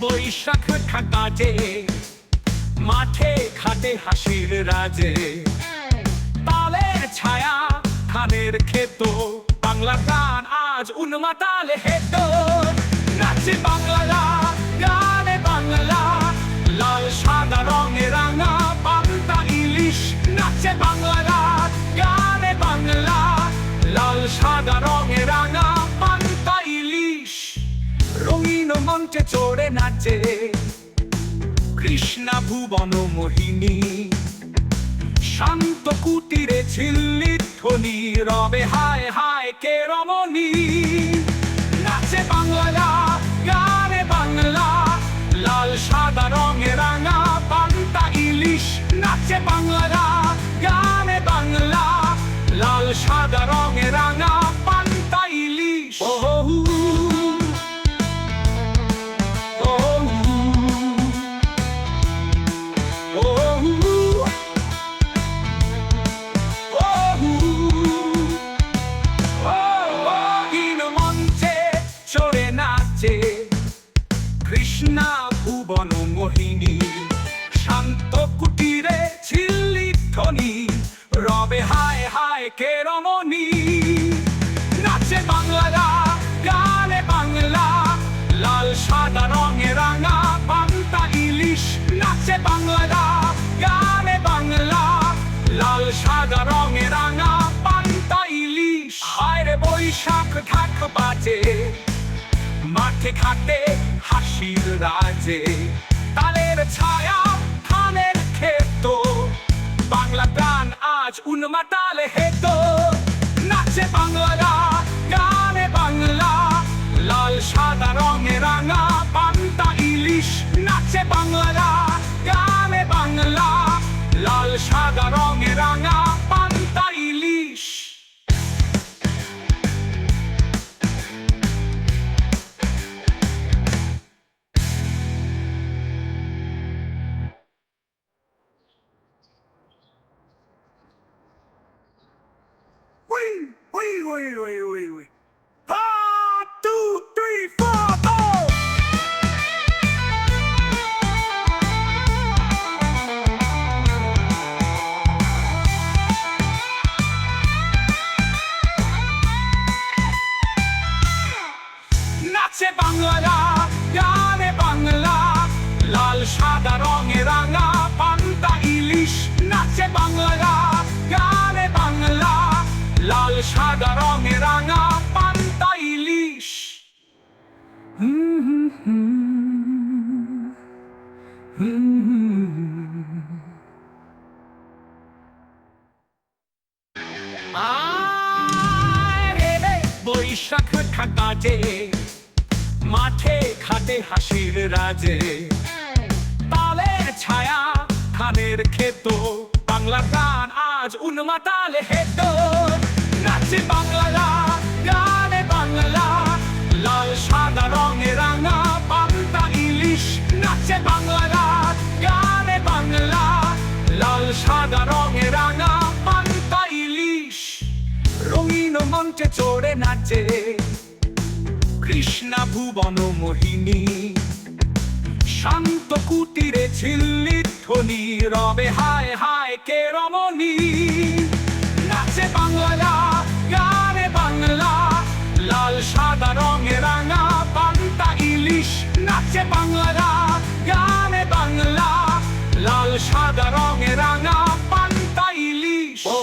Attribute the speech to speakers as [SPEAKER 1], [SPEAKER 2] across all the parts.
[SPEAKER 1] বৈশাখ ঠাকাজে মাঠে খাটে হাসির রাজে। তালের ছায়া ধানের ক্ষেত, বাংলা গান আজ উন্মাতাল হেত নাচে বাংলা গানে। কৃষ্ণা ভুবন মোহিনী শান্ত কুটিরে ছিল্লি ধ্বনি রবে হায় হায় কে রমণী। নাচে বাংলা ভুবন মোহিনী শান্ত কুটিরে ছিল্লি ধ্বনি, রবে হায় হায় কে রমণী। নাচে বাংলা গানে বাংলা, লাল, সাদা রঙে রাঙা, পান্তা, ইলিশ। নাচে বাংলা গানে বাংলা, লাল, সাদা রঙে রাঙা, পান্তা, ইলিশ। আয়রে বৈশাখ, ঢাক বাজে। মাঠে ঘাটে হাসির রাজে। তালের ছায়া ধানের ক্ষেত। বাংলা গান আজ উন্মাতালে হেত। নাচে বাংলা, গানে বাংলা, লাল সাদা রঙে রাঙা পান্তা ইলিশ। নাচে Bangla uy, uy, uy, uy. Boishakh কাটে মাঠে খাটে হাসির রাজে। তালের ছায়া ধানের ক্ষেত, বাংলা গান আজ উন্মাতাল হেত। নাচে বাংলা গানে মঞ্চে চড়ে নাচে। কৃষ্ণা ভুবন মোহিনী, শান্ত কুটিরে ঝিল্লি ধ্বনি, রবে হায় হায় কে রমণী। নাচে বাংলা, গানে বাংলা, লাল, সাদা রঙে রাঙা পান্তা ইলিশ। নাচে বাংলা, গানে বাংলা, লাল, সাদা রঙে রাঙা পান্তা ইলিশ। ও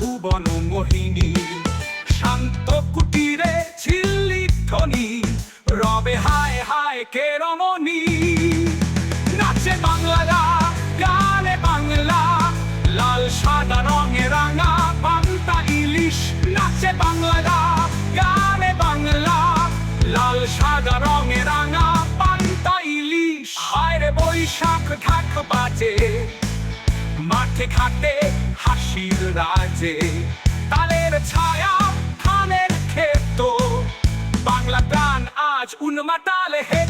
[SPEAKER 1] ভুবন মোহিনী, শান্ত কুটিরে ছিল্লি ধ্বনি, রবে হায় হায় কে রমণী। নাচে বাংলা গানে বাংলা, লাল, সাদা রঙে রাঙা পান্তা ইলিশ। নাচে বাংলা গানে বাংলা, লাল, সাদা রঙে রাঙা পান্তা ইলিশ। আয়রে বৈশাখ ঢাক বাজে, মাঠে ঘাটে হাসির কাজে তালের ছায়া ধানের ক্ষেত বাংলা গান আজ উন্মাতালে হেঁটে